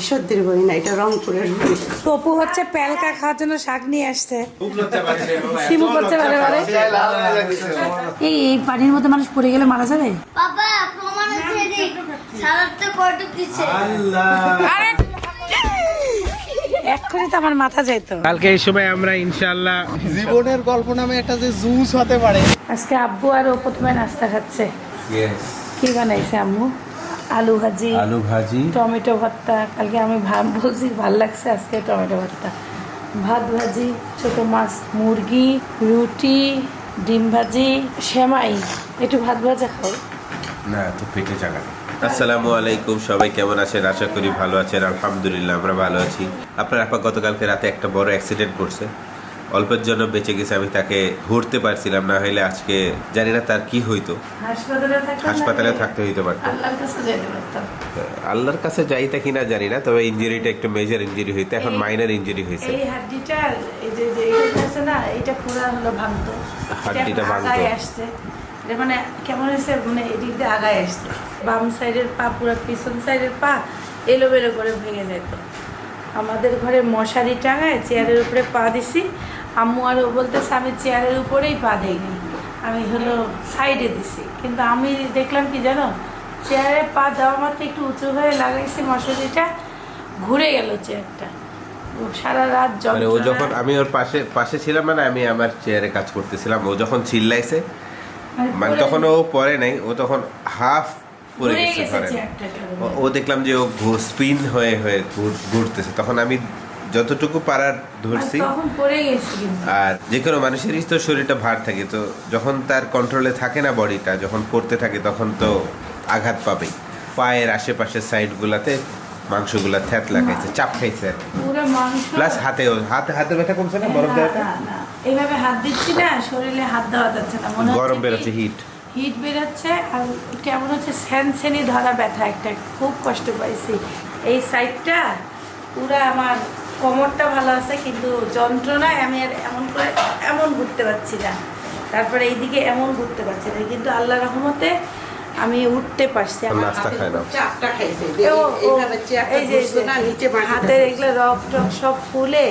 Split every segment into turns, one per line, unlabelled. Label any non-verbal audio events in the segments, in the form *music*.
ঈশ্বরদের বই না এটা রংপুরের বই
টপু হচ্ছে প্যালকা খাওয়ার জন্য শাক নিয়ে আসছে। শিমু করতে পারে পারে এই এই পানির মধ্যে মানুষ পড়ে গেলে মারা যাবে?
বাবা প্রমাণ
এক্ষুনি তো আমার মাথা যাইতো।
কালকে এই সময় আমরা ইনশাআল্লাহ
জীবনের গল্প নামে একটা যে জুস হতে পারে।
আজকে আব্বু আর ও প্রথমে নাস্তা খাচ্ছে। কি বানাইছে আম্মু? আলু ভাজি
আলু ভাজি।
টমেটো ভর্তা। কালকে আমি ভাত বলছি ভালো লাগছে আজকে টমেটো ভর্তা। ভাত ভাজি ছোট মাছ মুরগি রুটি ডিম ভাজি সেমাই। একটু ভাত ভাজা খাও।
না তো পেটে জায়গা আসসালামু আলাইকুম সবাই কেমন আছেন? আশা করি ভালো আছেন। আলহামদুলিল্লাহ আমরা ভালো আছি। আপনার আপা গতকালকে রাতে একটা বড় অ্যাক্সিডেন্ট করছে। অল্পের জন্য বেঁচে গেছে আমি তাকে ধরতে পারছিলাম না হলে আজকে জানি না তার কি হইতো।
হাসপাতালে
থাকতে হইতে পারতো।
আল্লাহর কাছে
যাইতা কিনা জানি না তবে ইঞ্জুরিটা একটু মেজর ইঞ্জুরি হইতো এখন মাইনার ইঞ্জুরি হয়েছে
এই হাড্ডিটা এই যে এটা আছে না এটা পুরো হলো ভাঙতো।
হাড্ডিটা ভাঙতো।
আসছে। মানে কেমন হয়েছে মানে এদিক দিয়ে আগায় আসছে। বাম সাইডের পা পুরো পিছন সাইডের পা এলোমেলো করে ভেঙে যেত আমাদের ঘরে মশারি টাঙায় চেয়ারের উপরে পা দিছি আম্মু আরও বলতেছে আমি চেয়ারের উপরেই পা দেয়নি আমি হলো সাইডে দিছি। কিন্তু আমি দেখলাম কি জানো চেয়ারে পা দেওয়া মাত্র একটু উঁচু হয়ে লাগাইছি মশারিটা ঘুরে গেল চেয়ারটা। সারা রাত
মানে ও যখন আমি ওর পাশে পাশে ছিলাম মানে আমি আমার চেয়ারে কাজ করতেছিলাম ও যখন চিল্লাইছে মানে তখন ও পরে নাই ও তখন হাফ পড়ে
ঘুরে
গেছে ও দেখলাম যে ও স্পিন হয়ে হয়ে ঘুরতেছে। তখন আমি যতটুকু পারার ধরছি
আর
যে কোনো মানুষেরই তো শরীরটা ভার থাকে তো যখন তার কন্ট্রোলে থাকে না বডিটা যখন পড়তে থাকে তখন তো আঘাত পাবেই। পায়ের আশেপাশে সাইডগুলাতে মাংসগুলা থ্যাত লাগাইছে চাপ খাইছে প্লাস হাতেও হাতে হাতে ব্যথা কমছে না? বরফ দেওয়াতে।
এইভাবে হাত দিচ্ছি না শরীরে হাত দেওয়া যাচ্ছে না। মনে
গরম বেরোচ্ছে হিট
হিট বেরোচ্ছে আর কেমন হচ্ছে? স্যানসেনি ধরা ব্যথা একটা খুব কষ্ট পাইছি। এই সাইডটা পুরো আমার কোমরটা ভালো আছে কিন্তু যন্ত্রণায় আমি আর এমন করে এমন ঘুরতে পারছি না। তারপরে এইদিকে এমন ঘুরতে পারছি না কিন্তু আল্লাহ রহমতে আমি উঠতে পারছি আমার হাতের এগুলো রক টক সব ফুলে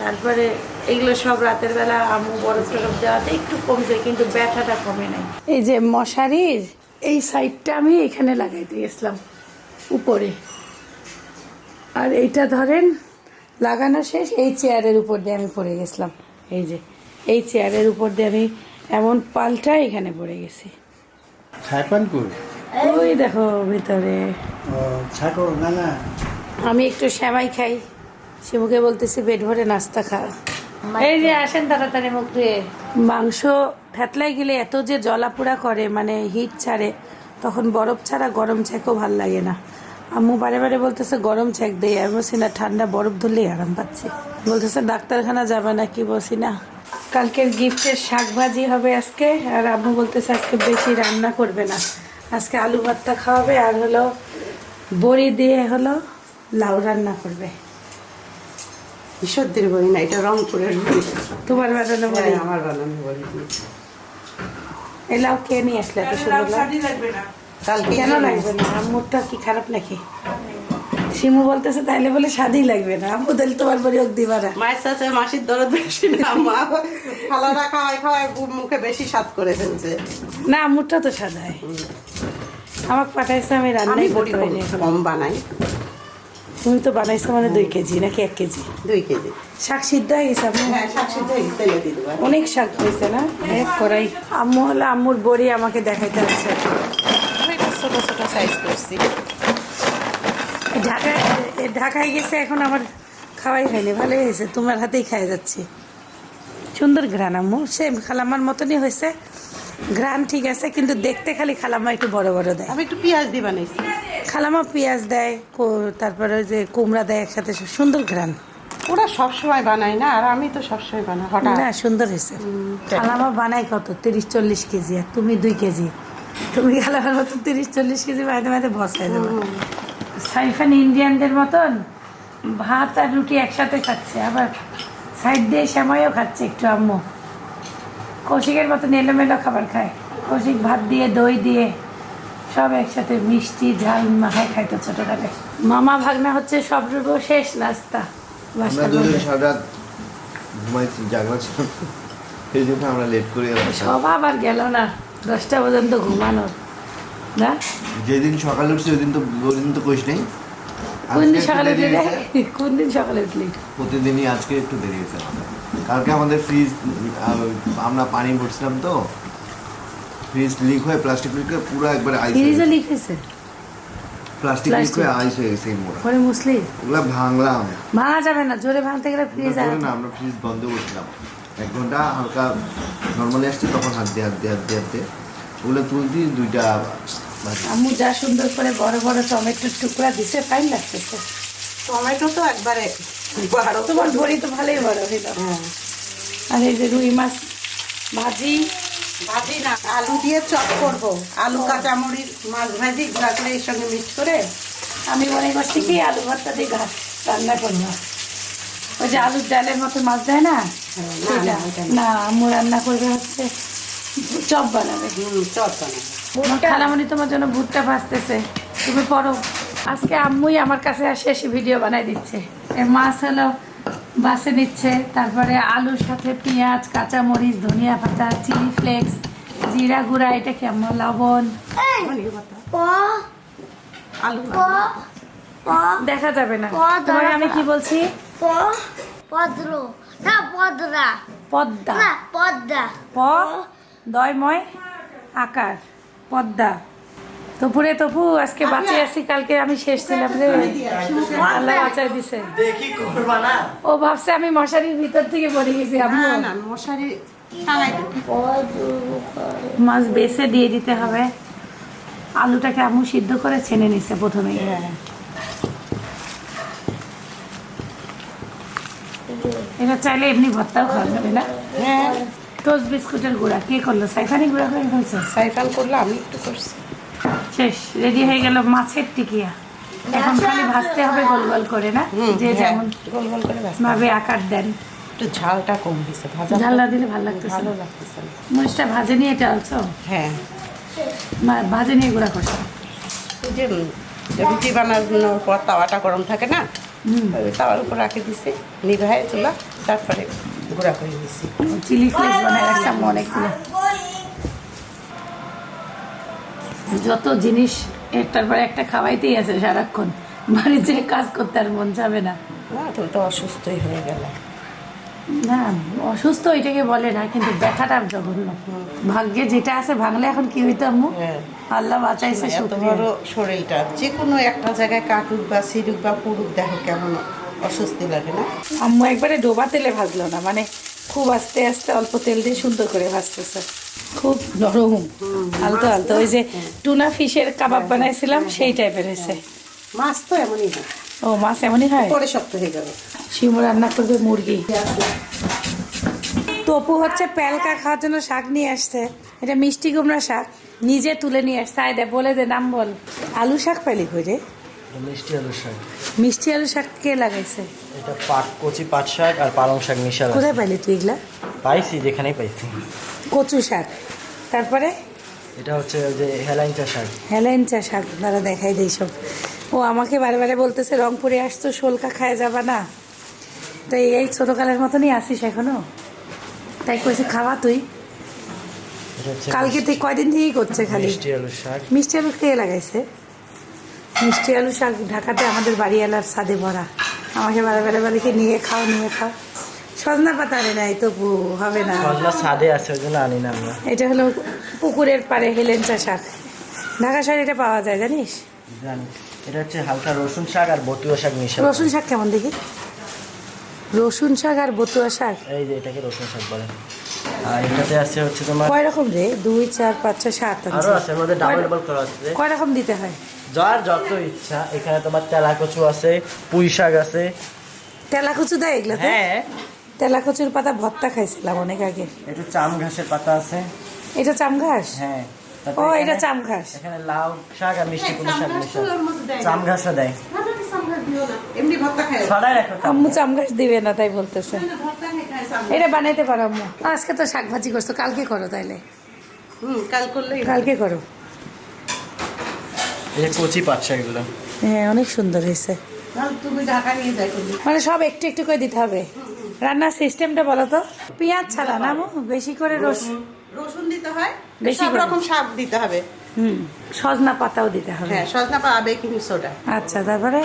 তারপরে এগুলো সব রাতের বেলা আমু বরফ টরফ দেওয়াতে একটু কমছে কিন্তু ব্যথাটা কমে নাই। এই যে মশারির এই সাইডটা আমি এখানে লাগাইতে গেছিলাম উপরে। আর এইটা ধরেন লাগানো শেষ এই চেয়ারের উপর দিয়ে আমি পড়ে গেছিলাম। এই যে এই চেয়ারের উপর দিয়ে আমি এমন পাল্টা এখানে পড়ে গেছি। ওই দেখো ভিতরে।
ছাকো না না।
আমি একটু শ্যামাই খাই। শিমুকে বলতেছি পেট ভরে নাস্তা খা। এই যে আসেন তাড়াতাড়ি মুখ ধুয়ে। মাংস ফ্যাতলাই গেলে এত যে জলাপোড়া করে মানে হিট ছাড়ে তখন বরফ ছাড়া গরম ছ্যাঁকও ভালো লাগে না। আম্মু বারে বারে বলতেছে গরম ছ্যাঁক দেয় আমি বলছি না ঠান্ডা বরফ ধরলেই আরাম পাচ্ছি। বলতেছে ডাক্তারখানা যাবে না কি বলছি না? কালকের গিফটের শাক ভাজি হবে আজকে আর আম্মু বলতেছে আজকে বেশি রান্না করবে না। আজকে আলু ভর্তা খাওয়াবে আর হলো বড়ি দিয়ে হলো লাউ রান্না করবে।
ঈশ্বরদের বই না এটা রংপুরের বই
তোমার বানানো বড়ি?
হ্যাঁ, আমার বানানো বই
এই লাউ কে নিয়ে আসলে এত সুন্দর লাউ?
কালকে
কেন লাগবে না? আম্মুরটা কি খারাপ নাকি? শিমু বলতেছে তাইলে বলে স্বাদই লাগবে না। আম্মু তাহলে তোমার বড়ি হোক দিবা
মায়ের সাথে মাসির দরদ বেশি না মা। ফালারা খাওয়াই খাওয়াই বু- মুখে বেশি স্বাদ করে ফেলছে।
না আম্মুরটা তো সাদাই আমাকে পাঠাইছে আমি রান্নাই করতে পারিনি
কম- বানাই।
তুমি তো বানাইছো মানে দুই কেজি নাকি এক কেজি?
দুই কেজি।
শাক সিদ্ধ হয়ে গেছে
হ্যাঁ
অনেক শাক হয়েছে না? এক করাই আম্মু হলে আম্মুর বড়ি আমাকে দেখাইতে হচ্ছে
আমি একটু ছোট ছোট সাইজ করছি।
ঢাকায় ঢাকায় গেছে এখন আমার খাওয়াই হয়নি ভালোই হয়েছে তোমার হাতেই খাই যাচ্ছি। সুন্দর ঘ্রাণ আম্মু সেম খালামার মতনই হয়েছে। ঘ্রাণ ঠিক আছে কিন্তু দেখতে খালি খালামা একটু বড় বড় দেয়।
আমি একটু পেঁয়াজ দিয়ে বানাইছি।
খালামা পেঁয়াজ দেয় তারপরে ওই যে কুমড়া দেয় একসাথে সুন্দর ঘ্রাণ।
ওরা সবসময় বানায় না আর আমি তো সবসময় বানাই হঠাৎ।
না সুন্দর হয়েছে। খালামা বানাই কত? তিরিশ চল্লিশ কেজি আর তুমি দুই কেজি। তুমি খালামার মতো তিরিশ চল্লিশ কেজি মাঝে মাঝে বসাই দেবো। সাইফান ইন্ডিয়ানদের মতন ভাত আর রুটি একসাথে খাচ্ছে। আবার সাইড দিয়ে সেমাইও খাচ্ছে একটু আম্মু। কৌশিকের মতন এলোমেলো খাবার খায়। কৌশিক ভাত দিয়ে দই দিয়ে সব একসাথে মিষ্টি ঝাল মাখায় খাইতো ছোটকালে মামা ভাগনা হচ্ছে নাস্তা।
আমরা লেট করে
সব আবার গেল না। দশটা পর্যন্ত ঘুমানোর না?
যেদিন সকালে উঠছি ওই দিন তো ওই দিন তো কইস নেই?
কোন দিন সকালে উঠলি রে? *laughs* কোন দিন সকালে উঠলি?
প্রতিদিনই আজকে একটু দেরি হয়েছে কালকে আমাদের ফ্রিজ আমরা পানি ভরছিলাম তো। ফ্রিজ লিক হয়ে প্লাস্টিক লিক হয়ে পুরো একবার আইস
ফ্রিজে লিখেছে
প্লাস্টিক লিক? হয়ে আইস হয়ে গেছে মোড়া।
পরে মুসলি?
ওগুলা ভাঙলাম।
ভাঙা যাবে না জোরে ভাঙতে গেলে ফ্রিজ
ওগুলো না আমরা ফ্রিজ বন্ধ করছিলাম। এক ঘণ্টা হালকা নর্মালি আসছে তখন হাত দিয়ে হাত দিয়ে হাত দিয়ে হাত দিয়ে। ওগুলো তুলছি দুইটা।
আম্মু যা সুন্দর করে বড় বড় টমেটোর টুকরা দিছে ফাইন লাগতেছে।
টমেটো তো একবারে বারো
তোমার বড়ি তো ভালোই বড় হইল।
হ্যাঁ।
আর এই যে রুই মাছ ভাজি।
ভাজি না আলু দিয়ে চপ করব। আলু কাঁচামরিচ মাছ ভাজি গুঁড়া করে এর সঙ্গে মিক্স করে।
আমি মনে করছি কি আলু ভর্তা দিয়ে ঘাস রান্না করব। ওই যে আলুর ডালের মতো মাছ দেয় না?
না,
আম্মু রান্না করবে হচ্ছে চপ বানাবে।
চপ বানাবো।
খালামণি তোমার জন্য ভুট্টা ভাজতেছে। তুমি পড়ো। আজকে আম্মুই আমার কাছে আসে এসে ভিডিও বানাই দিচ্ছে। এ মাছ হলো বাসে নিচ্ছে তারপরে আলুর সাথে পেঁয়াজ কাঁচামরিচ ধনিয়া পাতা চিলি ফ্লেক্স জিরা গুঁড়া এটা কি আমার লবণ? দেখা যাবে না। আমি কি বলছি?
প পদ্র। না পদ্রা।
পদ্মা
না পদ্মা
প দয়ময় আকার। পদ্মা তপুরে তপু আজকে বাঁচে আছি কালকে আমি শেষ ছিলাম রে। আল্লাহ বাঁচাই দিছে।
দেখি করবা না।
ও ভাবছে আমি মশারির ভিতর থেকে পড়ে গেছি আম্মু।
না না মশারি
মাছ বেছে দিয়ে দিতে হবে। আলুটাকে আম্মু সিদ্ধ করে ছেনে নিছে প্রথমেই। এটা চাইলে এমনি ভর্তাও খাওয়া যাবে না?
হ্যাঁ।
টোস্ট বিস্কুটের গুঁড়া। কে করল? সাইফানি গুঁড়া করে ফেলছে?
সাইফান করলে আমি একটু করছি।
শেষ রেডি হয়ে গেল মাছের টিকিয়া। এখন খালি ভাজতে হবে গোল গোল করে না? যে
হ্যাঁ,
যেমন
গোল গোল করে
ভাবে আকার দেন।
একটু ঝালটা কম দিছে ভাজা
ঝাল না দিলে ভালো লাগতেছে
ভালো লাগতেছে।
মরিচটা ভাজে নিয়ে এটা আলছো?
হ্যাঁ।
ভাজে নিয়ে গুঁড়া করছ?
যে রুটি বানানোর পর তাওয়াটা গরম থাকে না? তাওয়ার উপর রাখে দিছে নিভায় তোলা তারপরে গুঁড়া করে দিছি
চিলি ফ্লেক্স বানায় রাখলাম অনেকগুলো। যত জিনিস একটার পর একটা খাওয়াইতেই আছে সারাক্ষণ বাড়ির যে কাজ করতে আর মন যাবে না।
তুমি তো অসুস্থই হয়ে গেল।
না অসুস্থ এটাকে বলে না কিন্তু জঘন্য। ভাগ্যে যেটা আছে ভাঙলে এখন কি হইতো আম্মু?
হ্যাঁ।
আল্লাহ বাঁচাইছে
বড় শরীরটা যে কোনো একটা জায়গায় কাটুক বা সিরুক বা পুরুক দেখো কেমন অস্বস্তি লাগে না?
আম্মু একবারে ডোবা তেলে ভাজলো না মানে খুব আস্তে আস্তে অল্প তেল দিয়ে সুন্দর করে ভাজতেছে। খুব নরম। আলতো আলতো। ওই যে টুনা ফিশের কাবাব বানাইছিলাম সেই টাইপের হয়েছে।
মাছ তো এমনই হয়।
ও মাছ এমনই হয়
পরে শক্ত হয়ে যাবে।
শিমু রান্না করবে মুরগি। তপু হচ্ছে প্যালকা খাওয়ার জন্য শাক নিয়ে আসছে। এটা মিষ্টি কুমড়া শাক। নিজে তুলে নিয়ে আসছে। আয় দে বলে দে নাম বল। আলু শাক পাইলি কই রে?
মিষ্টি আলুর শাক।
মিষ্টি আলু শাক কে লাগাইছে?
এটা পাট কচি পাট শাক আর পালং শাক মিশাল আছে।
কোথায় পাইলি তুই এগুলা?
পাইছি যেখানেই পাইছি।
কচু শাক। তারপরে?
এটা হচ্ছে যে হেলাইঞ্চা শাক।
হেলেঞ্চা শাক। দ্বারা দেখাই দেই সব। ও আমাকে বারে বারে বলতেছে রংপুরে আসতো শোলকা খায় যাবা না। তো এই ছোটকালের মতনই আসিস এখনও। তাই কইছে খাওয়া তুই। কালকে তুই কয়দিন থেকেই করছে খালি?
মিষ্টি শাক।
মিষ্টি আলু খেয়ে লাগাইছে? মিষ্টি আলু শাক ঢাকাতে আমাদের বাড়িওয়ালার সাদে ভরা। আমাকে বারে বারে বলে কি নিয়ে খাও নিয়ে খাও। সজনা পাতা আনে নাই তবু হবে না।
সজনা ছাদে আছে ওই জন্য আনি না আমরা।
এটা হলো পুকুরের পাড়ে হেলেঞ্চা শাক। ঢাকা শহরে এটা পাওয়া যায় জানিস?
জানি। এটা হচ্ছে হালকা রসুন শাক আর বতুয়া শাক মিশাল
রসুন শাক কেমন দেখি? রসুন শাক আর বতুয়া শাক?
এই যে এটাকে রসুন শাক বলে। আর এটাতে আছে হচ্ছে তোমার
কয় রকম রে? দুই চার পাঁচ ছয় সাত আরও
আছে মধ্যে ডাবল ডাবল করা আছে।
কয় রকম দিতে হয়?
যার যত ইচ্ছা এখানে তোমার তেলা কচু আছে পুঁই শাক আছে।
তেলা কচু দেয় এগুলোতে?
হ্যাঁ।
তেলা কচুর পাতা ভর্তা খাইছিলাম অনেক আগে।
এটা চাম ঘাসের পাতা আছে।
এটা চাম ঘাস
হ্যাঁ।
ও এটা
এখানে-
চাম ঘাস।
এখানে লাউ শাক আর মিষ্টি কুমড়ো শাক
দেয়
চাম ঘাসও
আম্মু চাম ঘাস দিবে না তাই বলতেছে। এটা বানাইতে পারো আম্মু। আজকে তো শাক ভাজি করছ কালকে করো তাইলে।
হুম কাল করলেই
কালকে করো।
এই কচি পাট এগুলো।
হ্যাঁ অনেক সুন্দর হয়েছে। মানে সব একটু একটু করে দিতে হবে। রান্নার সিস্টেমটা বলো তো। পেঁয়াজ ছাড়া না বেশি করে রস
রসুন দিতে হয়
বেশি
সব। রকম শাক দিতে হবে।
হুম সজনা পাতাও দিতে হবে।
হ্যাঁ সজনা পাতা বেকিং সোডা।
আচ্ছা তারপরে?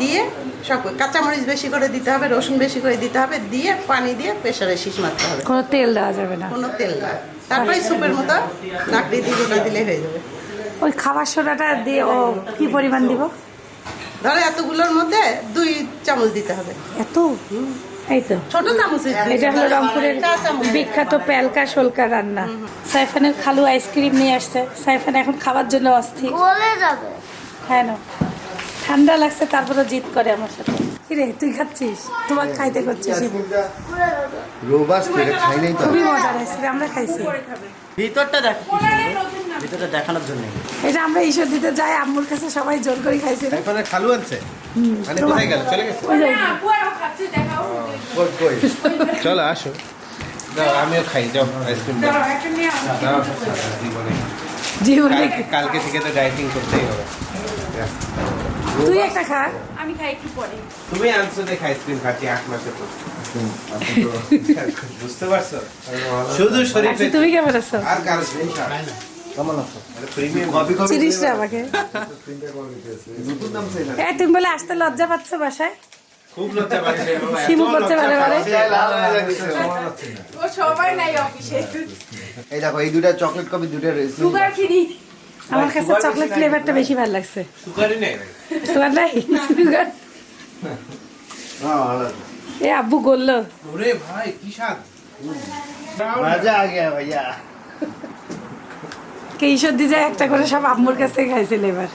দিয়ে সব কাঁচামরিচ বেশি করে দিতে হবে রসুন বেশি করে দিতে হবে দিয়ে পানি দিয়ে প্রেশারে শীষ মারতে হবে।
কোনো তেল দেওয়া যাবে না।
কোনো তেল না। তারপরে স্যুপের মতো লাকড়ি দিয়ে গোটা দিলে হয়ে যাবে।
ওই খাবার সোডাটা দিয়ে ও কি পরিমাণ দিব?
ধরো এতগুলোর মধ্যে দুই চামচ দিতে হবে।
এত? এই তো
ছোট চামচ
এটা হলো রংপুরের বিখ্যাত প্যালকা শোলকা রান্না। সাইফানের খালু আইসক্রিম নিয়ে আসছে। সাইফান এখন খাওয়ার জন্য অস্থির। হ্যাঁ না। ঠান্ডা লাগছে তারপরে জিত করে আমার সাথে। কিরে তুই খাচ্ছিস? তোমার খাইতে করছিস
রোবাস এটা খাই নাই তো?
খুবই আইসক্রিম আমরা খাইছি।
ভিতরটা দেখো ভিতরটা দেখানোর জন্য।
এটা আমরা ঈশ্বর দিতে যাই আম্মুর কাছে সবাই জোর করে খাইছি।
এখানে খালু আনছে? মানে কোথায় গেল? চলে গেছে? চলো আসো। আমিও খাই যাও আইসক্রিম জীবনে। কালকে থেকে তো ডাইটিং করতেই হবে।
তুই একটা খা।
তুমি আনছো দেখে আইসক্রিম খাচ্ছি আট মাসে তো *laughs* বুঝতে পারছ? শুধু শরীর
আচ্ছা তুমি কেমন আছো?
আর কারও
কেমন আছো?
চিনিস না আমাকে? তুমি বলে আসতে লজ্জা পাচ্ছ বাসায়?
খুব লজ্জা পাচ্ছে
শিমু করছে বারে।
এই দেখো এই দুটা চকলেট কপি দুটা রেসিপি
আমার কাছে চকলেট ফ্লেভারটা বেশি ভালো লাগছে।
সুগারই নেই
সুগার *laughs* এ আব্বু গললো
ওরে ভাই কি স্বাদ?
মজা আ গয়া ভাইয়া।
কে ঈশ্বর একটা করে সব আম্মুর কাছ থেকে খাইছিল এবার।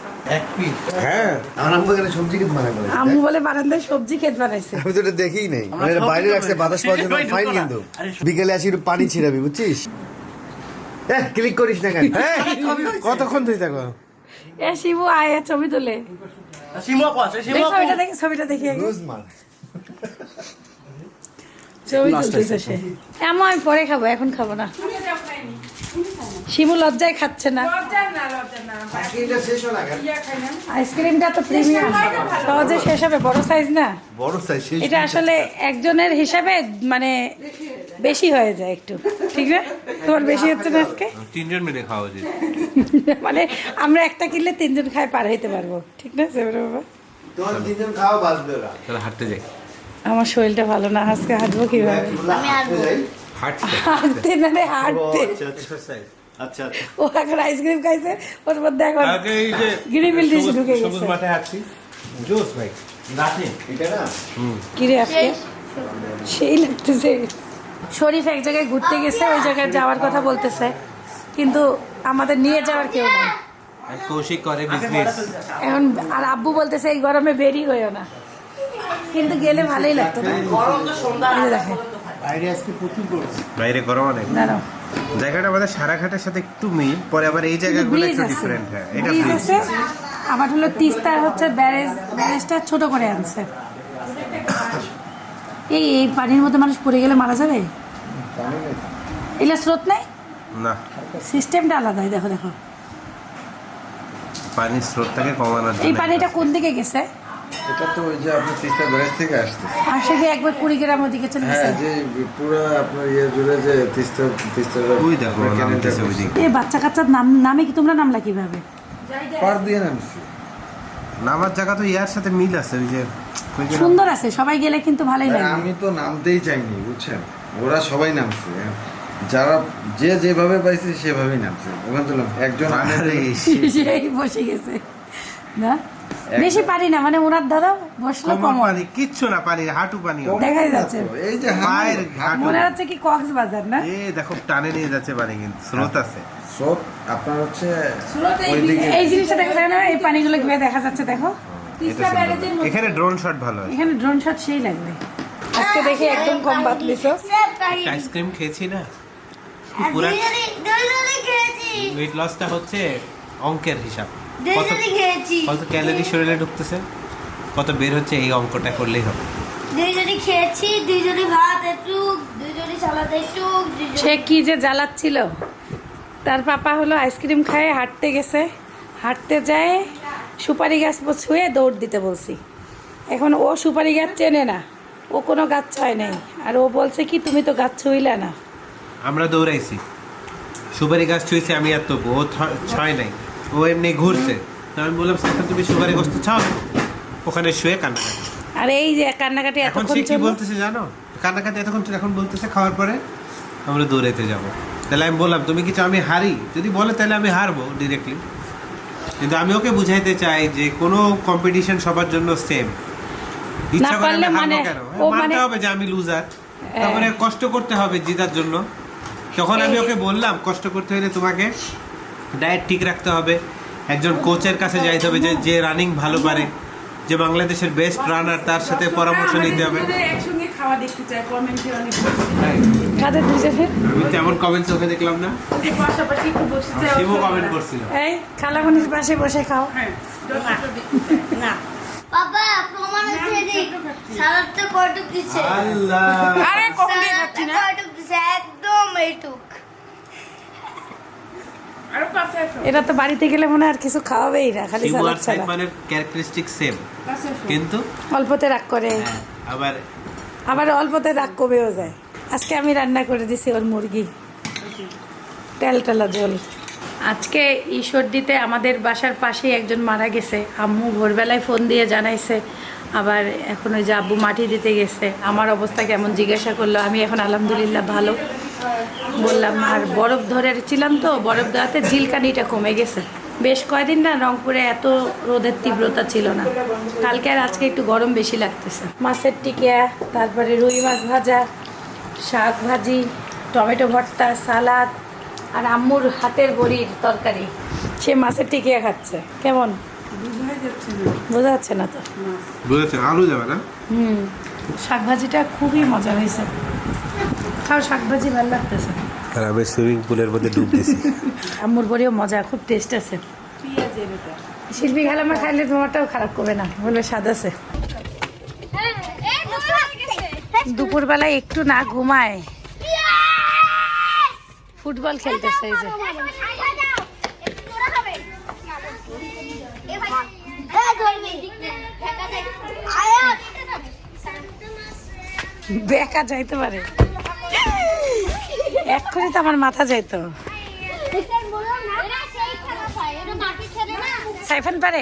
হ্যাঁ। আম্মু সবজি বলে।
আম্মু বলে বারান্দায় সবজি খেত বানাইছে।
আমি তো এটা দেখেই নেই। মানে বাইরে রাখছে বাতাস পাওয়ার জন্য *laughs* ফাইন কিন্তু। বিকেলে আসি একটু পানি ছিড়াবি বুঝছিস? এহ ক্লিক করিস না কেন? *laughs*
কতক্ষণ ধরে থাকো?
এ শিবু আয় ছবি তুলে।
শিমু আপু আছে শিমু আপু।
ছবিটা দেখি ছবিটা দেখি
রোজ মার
ছবি তুলতেছে সে। এমন আমি পরে খাব এখন খাব না। শিমু লজ্জায় খাচ্ছে না। আইসক্রিমটা তো প্রিমিয়াম। সহজে শেষ হবে বড় সাইজ না।
বড় সাইজ
এটা আসলে একজনের হিসাবে মানে বেশি হয়ে যায় একটু। ঠিক না? তোমার বেশি হচ্ছে না আজকে?
তিনজন মিলে খাওয়া উচিত।
মানে আমরা একটা কিনলে তিনজন খায় পার হইতে পারব। ঠিক না সেবারে বাবা?
তোমার তিনজন খাওয়া বাঁচবে ওরা
তাহলে হাঁটতে যাই।
আমার শরীরটা ভালো না আজকে হাঁটবো কীভাবে?
আমি আর
হাঁটতে।
হাঁটতে না রে হাঁটতে।
আচ্ছা আচ্ছা।
ও এখন আইসক্রিম খাইছে ওর মধ্যে এখন
আগে এই যে
গ্রিবিল ডিশ
সবুজ-
ঢুকে গেছে।
মাঠে হাঁটছি। জোস ভাই
এটা না?
কিরে আজকে? সেই লাগতেছে। শরীফ এক জায়গায় ঘুরতে গেছে ওই জায়গায় যাওয়ার কথা বলতেছে। কিন্তু আমাদের নিয়ে যাওয়ার কেউ নেই।
কৌশিক করে বিজনেস
এখন আর আব্বু বলতেছে এই গরমে বেরি হইও না। কিন্তু গেলে ভালোই লাগতো।
বাইরে
গরম। অনেক। জায়গাটা আমাদের সারাঘাটের সাথে একটু মিল পরে আবার এই জায়গাগুলো একটু ডিফারেন্ট হ্যাঁ এটা
আবার হলো তিস্তা হচ্ছে ব্যারেজ ব্যারেজটা ছোট করে আনছে। এই এই পানির মধ্যে মানুষ পড়ে গেলে মারা যাবে? এগুলো স্রোত নাই?
না।
সিস্টেমটা আলাদা এই দেখো দেখো।
পানির স্রোতটাকে কমানোর
এই পানিটা কোন দিকে গেছে?
এটা তো ওই যে আপনার তিস্তা ব্যারেজ থেকে আসতেছে
আর সে যে একবার কুড়িগ্রাম ওদিকে চলে গেছে?
হ্যাঁ যে পুরো আপনার ইয়ে জুড়ে যে তিস্তা তিস্তা
ওই দেখো নামতেছে
এই বাচ্চা কাচ্চার নাম নামে কি তোমরা নামলা কীভাবে?
পার দিয়ে নামছি।
নামার জায়গা তো ইয়ার সাথে মিল আছে ওই যে
সুন্দর আছে সবাই গেলে কিন্তু ভালোই লাগে।
আমি তো নামতেই চাইনি বুঝছেন? ওরা সবাই নামছে যারা যে যেভাবে পাইছে সেভাবেই নামছে। ওখান তো একজন *laughs*
বসে গেছে। না? বেশি পারি না মানে ওনার দাদা বসল
কম পানি কিচ্ছু না পানি হাঁটু পানি
দেখাই যাচ্ছে।
এই যে
পায়ের হাঁটু
মনে হচ্ছে কি কক্সবাজার না?
এ দেখো টানে নিয়ে যাচ্ছে পানি কিন্তু স্রোত আছে।
স্রোত আপনার হচ্ছে
এই জিনিসটা দেখা যায় না এই পানিগুলো কীভাবে দেখা যাচ্ছে দেখো। মধ্যে-
এখানে ড্রোন শট ভালো হয়
এখানে ড্রোন শট সেই লাগবে। আজকে দেখে একদম কম বাত লিছো
আইসক্রিম খেয়েছি না? পুরা ওয়েট লসটা হচ্ছে অঙ্কের হিসাব। কত
খেয়েছি।
কত ক্যালোরি শরীরে ঢুকতেছে? কত বের হচ্ছে এই অঙ্কটা করলেই হবে।
দুইজনই খেয়েছি দুইজনই ভাত একটু দুইজনই সালাদ একটু
সে কি যে জ্বালাচ্ছিল। তার পাপা হলো আইসক্রিম খায় হাঁটতে গেছে। হাঁটতে যায় সুপারি গাছ ছুঁয়ে দৌড় দিতে বলছি। এখন ও সুপারি গাছ চেনে না। ও কোনো গাছ ছয় নাই। আর ও বলছে কি তুমি তো গাছ ছুঁইলে না।
আমরা দৌড়াইছি। সুপারি গাছ ছুঁয়েছে আমি আর তবু ও ছয় নাই। ও এমনি ঘুরছে। আমি বললাম সাইফান তুমি সুপারি গাছ তো ছাও ওখানে শুয়ে কান্নাকাটি।
আর এই যে কান্নাকাটি
এখন
এতক্ষণ
কি বলতেছে জানো? কান্নাকাটি এতক্ষণ এখন বলতেছে খাওয়ার পরে আমরা দৌড়াইতে যাব। তাহলে আমি বললাম তুমি কিছু আমি হারি? যদি বলে তাহলে আমি হারবো ডিরেক্টলি কিন্তু আমি ওকে বুঝাইতে চাই যে কোনো কম্পিটিশন সবার জন্য সেম ইচ্ছা করে
পারলে মানে- ও
মানতে
মানে-
হবে যে আমি লুজার তারপরে কষ্ট করতে হবে জেতার জন্য। তখন আমি ওকে বললাম কষ্ট করতে হলে তোমাকে ডায়েট ঠিক রাখতে হবে। একজন কোচের কাছে যাইতে হবে যে যে রানিং ভালো পারে যে বাংলাদেশের বেস্ট রানার তার সাথে পরামর্শ নিতে হবে।
একসঙ্গে খাওয়া দেখতে চাই কমেন্টে অনেক কাদের দুজনের
আমি তেমন কমেন্ট চোখে দেখলাম না।
পাশাপাশি একটু বসতে চাই
শিবও কমেন্ট করছিল।
এই খালামনির পাশে বসে খাও।
না
বাবা প্রমাণ হচ্ছে এদিক। সালাদটা কয়টুক দিচ্ছে
আল্লাহ।
আরে কম দিয়ে খাচ্ছি না?
কয়টুক দিচ্ছে একদম এইটুক।
এটা তো বাড়িতে গেলে মনে হয় আর কিছু খাওয়াবেই না খালি সালাদ ছাড়া।
সাইফানের ক্যারেক্টারিস্টিক সেম কিন্তু
অল্পতে রাগ করে।
আবার
আবার অল্পতে রাগ কমেও যায়। আজকে আমি রান্না করে দিছি ওর মুরগি। তেলটেলা জল। আজকে ঈশ্বর দিতে আমাদের বাসার পাশেই একজন মারা গেছে। আম্মু ভোরবেলায় ফোন দিয়ে জানাইছে। আবার এখন ওই যে আব্বু মাটি দিতে গেছে। আমার অবস্থা কেমন জিজ্ঞাসা করল। আমি এখন আলহামদুলিল্লাহ ভালো। বললাম, আর বরফ ধরে ছিলাম তো, বরফ দেওয়াতে ঝিলকানিটা কমে গেছে। বেশ কয়দিন না রংপুরে এত রোদের তীব্রতা ছিল না। কালকে আর আজকে একটু গরম বেশি লাগতেছে। মাছের টিকিয়া তারপরে রুই মাছ ভাজা শাক ভাজি টমেটো ভর্তা সালাদ আর আম্মুর হাতের বড়ির তরকারি। সে মাছের টিকিয়া খাচ্ছে। কেমন? বোঝা যাচ্ছে না তো।
বুঝেছেন আলু যাবে না?
হুম। শাক ভাজিটা খুবই মজা হয়েছে। খাও শাক ভাজি ভালো লাগতেছে
আর আমি সুইমিং পুলের মধ্যে ডুব দিছি
আম্মুর বড়িও মজা খুব টেস্ট আছে শিল্পী খেলামা খাইলে তোমারটাও খারাপ করবে না বলবে স্বাদ আছে দুপুরবেলায় একটু না ঘুমায় ফুটবল খেলতেছে এই যে বেকা যাইতে পারে এক্ষুনি তো আমার মাথা যাইতো। সাইফান পারে?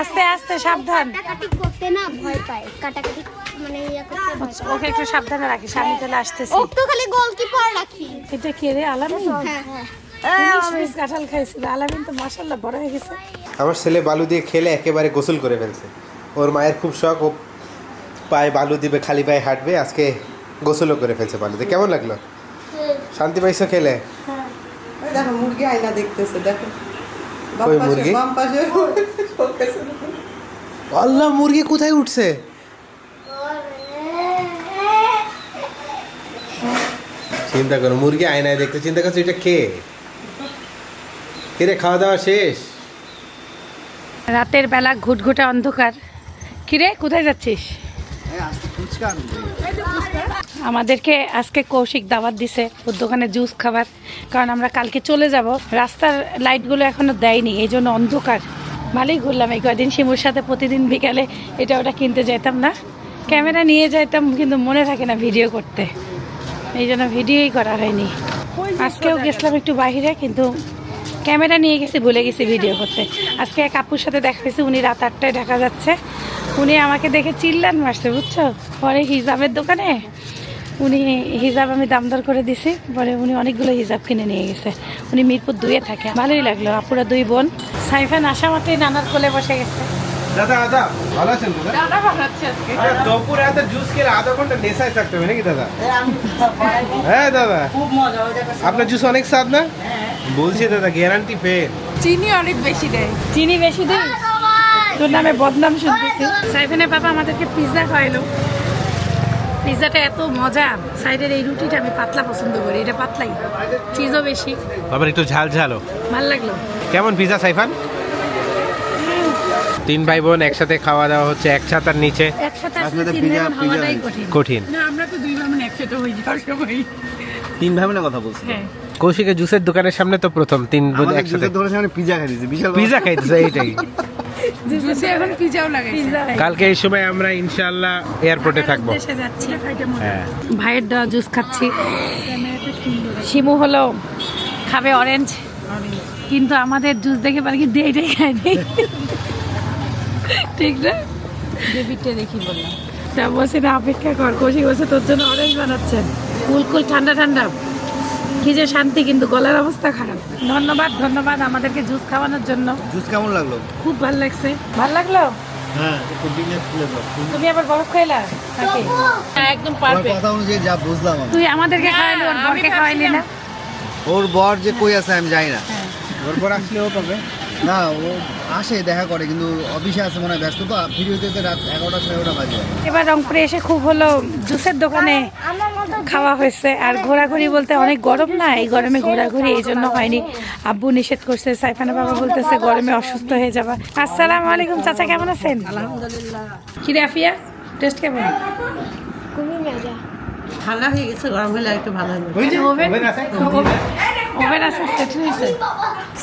আস্তে আস্তে সাবধান।
কাটাকাটি করতে না ভয় পায়। কাটাকাটি মানে ইয়ে করতে ভয়
ওকে একটু সাবধানে রাখিস আমি তাহলে আসতেছি।
ও তো খালি গোলকিপার রাখি।
এটা কে রে আলামিন?
হ্যাঁ হ্যাঁ।
কাঁঠাল খাইছিল। আলামিন তো মাসাল্লাহ বড় হয়ে গেছে।
আমার ছেলে বালু দিয়ে খেলে একেবারে গোসল করে ফেলছে। ওর মায়ের খুব শখ ও পায়ে বালু দিবে খালি পায়ে হাঁটবে আজকে গোসলও করে ফেলছে বালুতে। কেমন লাগল? শান্তি পাইছো খেলে?
দেখো মুরগি আয়না দেখতেছে দেখো। বাম
কই
পাশে-
মুরগি? আল্লাহ মুরগি কোথায় উঠছে? চিন্তা করো মুরগি আয়নায় দেখতে চিন্তা করছ এটা কে? কিরে খাওয়া দাওয়া শেষ?
রাতের বেলা ঘুটঘুটে অন্ধকার। কিরে কোথায় যাচ্ছিস? আমাদেরকে আজকে কৌশিক দাওয়াত দিছে ওর দোকানে জুস খাবার কারণ আমরা কালকে চলে যাব। রাস্তার লাইটগুলো এখনও দেয়নি এই জন্য অন্ধকার। ভালোই ঘুরলাম এই কয়দিন শিমুর সাথে প্রতিদিন বিকালে এটা ওটা কিনতে যেতাম না। ক্যামেরা নিয়ে যাইতাম কিন্তু মনে থাকে না ভিডিও করতে। এই জন্য ভিডিওই করা হয়নি। আজকেও গেছিলাম একটু বাইরে, কিন্তু ক্যামেরা নিয়ে গেছি, ভুলে গেছি ভিডিও করতে। আজকে এক আপুর সাথে দেখা উনি রাত আটটায় ঢাকা যাচ্ছে। উনি আমাকে দেখে চিল্লান মারছে, বুঝছ? পরে হিজাবের দোকানে উনি হিজাব আমি দাম দর করে দিছি, পরে উনি অনেকগুলো হিজাব কিনে নিয়ে গেছে। উনি মিরপুর দুইয়ে থাকে। ভালোই লাগল, আপুরা দুই বোন। সাইফান আসা মতোই নানার কোলে বসে গেছে।
দাদা দাদা ভালো আছেন দাদা? দাদা ভালো আছে দুপুর রাতে জুস খেলে আধা ঘণ্টা নেশায় থাকতে হবে নাকি দাদা? হ্যাঁ দাদা।
খুব মজা ওই
আপনার জুস অনেক স্বাদ না? বলছি দাদা গ্যারান্টি পেন
চিনি অনেক বেশি দেয়। চিনি বেশি দেয়? তোর নামে বদনাম শুনতেছি। সাইফানের বাবা আমাদেরকে পিৎজা খাওয়াইলো। পিৎজাটা এত মজা। সাইডের এই রুটিটা আমি পাতলা পছন্দ করি। এটা পাতলাই। চিজও বেশি।
আবার একটু ঝাল ঝালও
ভালো লাগল।
কেমন পিজা সাইফান? তিন ভাই বোন একসাথে খাওয়া দাওয়া হচ্ছে এক ছাতার নিচে
কঠিন।
তিন ভাই বোনের কথা বলছি
কৌশিকের জুসের দোকানের সামনে তো প্রথম তিন বোন একসাথে।
দোকানের সামনে পিজা খাই দিয়েছি বিশাল
পিজা খাইতেছে এইটাই। কালকে এই সময় আমরা ইনশাআল্লাহ এয়ারপোর্টে থাকব। হ্যাঁ।
ভাইয়ের দেওয়া জুস খাচ্ছি। শিমু হলো খাবে অরেঞ্জ কিন্তু আমাদের জুস দেখে পারে কি দেইটাই খায়নি ঠিক না? ডেবিটটা দেখি বললাম। তা বলছে না অপেক্ষা কর কৌশিক বলছে তোর জন্য অরেঞ্জ বানাচ্ছেন। কুল কুল ঠান্ডা ঠান্ডা। কি যে শান্তি কিন্তু গলার অবস্থা খারাপ। ধন্যবাদ ধন্যবাদ আমাদেরকে জুস খাওয়ানোর জন্য।
জুস কেমন লাগল?
খুব ভালো লাগছে। ভালো লাগল?
হ্যাঁ
তুমি আবার বরফ খাইলা? নাকি? একদম পারফেক্ট
কথা অনুযায়ী যা বুঝলাম আমি।
তুই আমাদেরকে খাওয়ালি ওর বরকে খাওয়াইলি না?
ওর বর যে কই আছে আমি জানি না।
ওর পর আসলেও পাবে
না ও আসে দেখা করে কিন্তু অফিসে আছে মনে হয় ব্যস্ত। তো ফ্রি রাত এগারোটা সাড়ে এগারোটা বাজে।
এবার রংপুরে এসে খুব হলো জুসের দোকানে
আমার
খাওয়া হয়েছে। আর ঘোরাঘুরি বলতে অনেক গরম না? এই গরমে ঘোরাঘুরি এই জন্য হয়নি। আব্বু নিষেধ করছে সাইফানা বাবা বলতেছে গরমে অসুস্থ হয়ে যাবা। আসসালামু আলাইকুম চাচা কেমন আছেন? আলহামদুলিল্লাহ। কিরে আফিয়া টেস্ট কেমন?
খুবই মজা।
ঠান্ডা হয়ে গেছে গরম হলে একটু ভালো হবে।
ওভেন আছে সেট হয়েছে।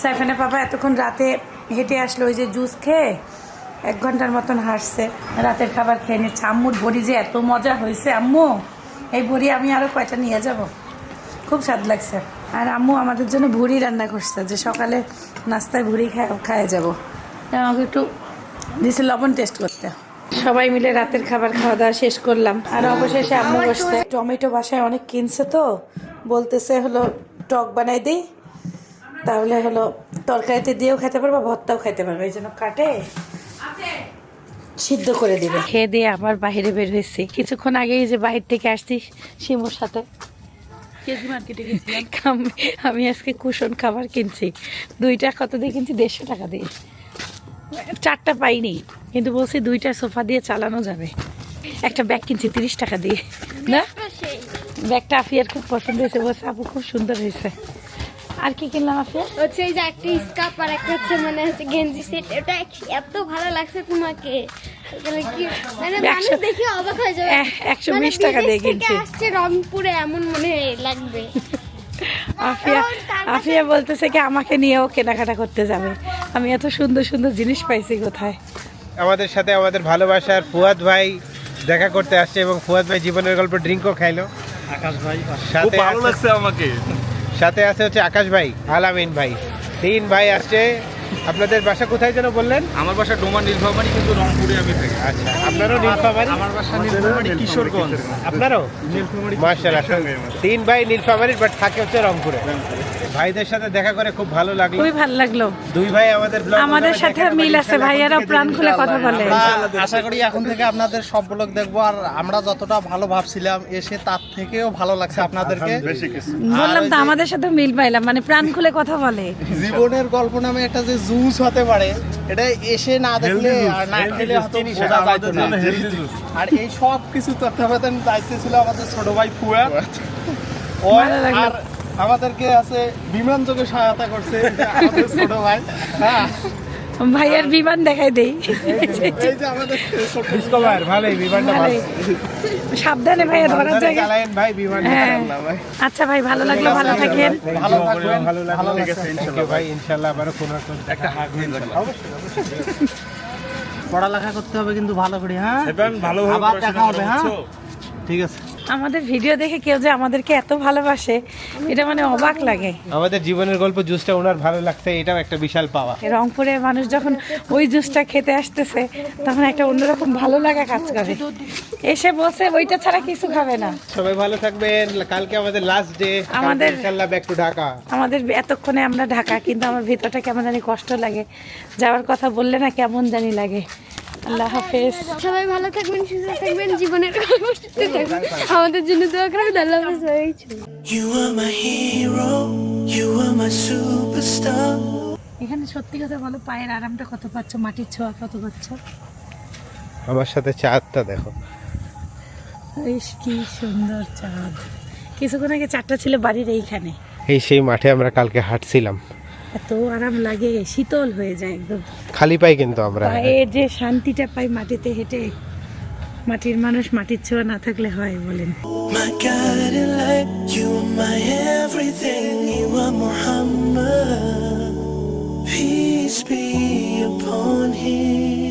সাইফানা বাবা এতক্ষণ রাতে হেঁটে আসলো, ওই যে জুস খেয়ে এক ঘণ্টার মতন হাসছে রাতের খাবার খেয়ে নিচ্ছে আম্মুর বড়ি যে এত মজা হয়েছে, আম্মু! এই বড়ি আমি আরও কয়টা নিয়ে যাব? খুব স্বাদ লাগছে। আর আম্মু আমাদের জন্য ভুড়ি রান্না করছে, যে সকালে নাস্তায় ভুড়ি খায় খায় যাব। আমাকে একটু দিছে লবণ টেস্ট করতে। সবাই মিলে রাতের খাবার খাওয়া দাওয়া শেষ করলাম। আর অবশেষে আম্মু বসছে। টমেটো বাসায় অনেক কিনছে তো, বলতেছে হলো টক বানাই দিই। তাহলে হলো তরকারিতে দিয়েও খেতে পারব ভর্তাও খেতে পারব এই জন্য কাটে। সিদ্ধ করে দিবে। খেয়ে দিয়ে আবার বাইরে বের হয়েছি। কিছুক্ষণ আগেই যে বাইরে থেকে আসছি শিমুর সাথে। আমি- আমি আজকে কুশন খাবার কিনছি। দুইটা কত দিয়ে কিনছি? দেড়শো টাকা দিয়ে। চারটা পাইনি কিন্তু বলছি দুইটা সোফা দিয়ে চালানো যাবে। একটা ব্যাগ কিনছি তিরিশ টাকা দিয়ে। না? ব্যাগটা আফিয়ার খুব পছন্দ হয়েছে বলছে আপু খুব সুন্দর হয়েছে। আর কি কিনলাম আফিয়া?
হচ্ছে এই যে একটা স্কার্ফ আর একটা হচ্ছে মানে হচ্ছে গেঞ্জি সেট। এটা এত ভালো লাগছে তোমাকে? মানে মানুষ
একশো-
দেখে অবাক হয়ে যাবে।
এহ, একশো
মানে
বিশ টাকা দিয়ে
বিদেশ
কিনছি।
আসছে রংপুরে এমন মনে লাগবে। *laughs*
আফিয়া আফিয়া বলতেছে কি আমাকে নিয়েও কেনাকাটা করতে যাবে। আমি এত সুন্দর সুন্দর জিনিস পাইছি কোথায়?
আমাদের সাথে আমাদের ভালোবাসার ফুয়াদ ভাই দেখা করতে আসছে এবং ফুয়াদ ভাই জীবনের গল্প ড্রিঙ্কও খাইলো।
আকাশ ভাই
সাথে ভালো লাগছে আমাকে। সাথে আছে হচ্ছে আকাশ ভাই আলামিন ভাই। তিন ভাই আসছে। আপনাদের বাসা কোথায় যেন বললেন?
আমার বাসা ডোমা নীলফামারি কিন্তু রংপুরে আমি থাকি।
আচ্ছা আপনারও নীলফামারি?
আমার বাসা নীলফামারি কিশোরগঞ্জ।
আপনারও? মার্শাল তিন ভাই নীলফামারির বাট থাকে হচ্ছে রংপুরে। ভাইদের সাথে দেখা করে খুব ভালো লাগল।
খুবই ভালো লাগল।
দুই ভাই আমাদের
আমাদের সাথে মিল আছে
এখন
প্রাণ খুলে কথা বলে।
আমরা আশা করি এখন থেকে আপনাদের সব ব্লগ দেখব আর আমরা যতটা ভালো ভাবছিলাম এসে তার থেকেও ভালো লাগছে আপনাদেরকে।
বললাম তো আমাদের সাথে মিল পাইলাম মানে প্রাণ খুলে কথা বলে।
জীবনের গল্প নামে একটা যে জুস হতে পারে এটা এসে না দেখলে আর না খেলে হয়তো বোঝা যাইতো না। আর এই সব কিছু তত্ত্বাবধান দায়িত্ব ছিল আমাদের ছোট ভাই
লাগল।
আর আমাদেরকে আছে বিমান যোগে সহায়তা করছে আমাদের ছোট ভাই। হ্যাঁ।
ভাইয়ার বিমান দেখাই দেই।
এই যে আমাদের ছোট
ডিসকভার ভালোই বিমানটা
ভালোই। সাবধানে ভাইয়া
ভাই বিমানটা
হ্যাঁ। আচ্ছা ভাই ভালো লাগল ভালো থাকেন।
ভালো
ভালো ভাই একটা
পড়ালেখা করতে হবে কিন্তু ভালো করে হ্যাঁ? আবার দেখা হবে হ্যাঁ? ঠিক আছে।
আমাদের ভিডিও দেখে কেউ যে আমাদেরকে এত ভালোবাসে এটা মানে অবাক লাগে।
আমাদের জীবনের গল্প জুসটা ওনার ভালো লাগছে এটাও একটা বিশাল পাওয়া।
রংপুরে মানুষ যখন ওই জুসটা খেতে আসতেছে তখন একটা অন্যরকম ভালো লাগা কাজ করে। এসে বসে ওইটা ছাড়া কিছু খাবে না।
সবাই ভালো থাকবেন কালকে আমাদের লাস্ট ডে
আমাদের-
ইনশাআল্লাহ ব্যাক টু ঢাকা।
আমাদের এতক্ষণে আমরা ঢাকা কিন্তু আমার ভিতরটা কেমন জানি কষ্ট লাগে। যাওয়ার কথা বললে না কেমন জানি লাগে। আল্লাহ হাফেজ।
সবাই ভালো থাকবেন সুস্থ থাকবেন জীবনের গল্প থাকবেন। আমাদের জন্য দোয়া করবেন আল্লাহ হাফেজ।
You are my hero, you are my superstar.
এখানে সত্যি কথা বলো পায়ের আরামটা কত পাচ্ছ মাটির ছোঁয়া কত পাচ্ছ?
আমার সাথে চাঁদটা দেখো।
ইস কি সুন্দর চাঁদ। কিছুক্ষণ আগে চারটা ছিল বাড়ির এইখানে।
এই সেই মাঠে আমরা কালকে হাঁটছিলাম।
এত আরাম লাগে শীতল হয়ে যায় একদম।
খালি পাই কিন্তু আমরা।
পায়ের যে শান্তিটা পাই মাটিতে হেঁটে মাটির মানুষ মাটির ছোঁয়া না থাকলে হয় বলেন।
Peace be upon him.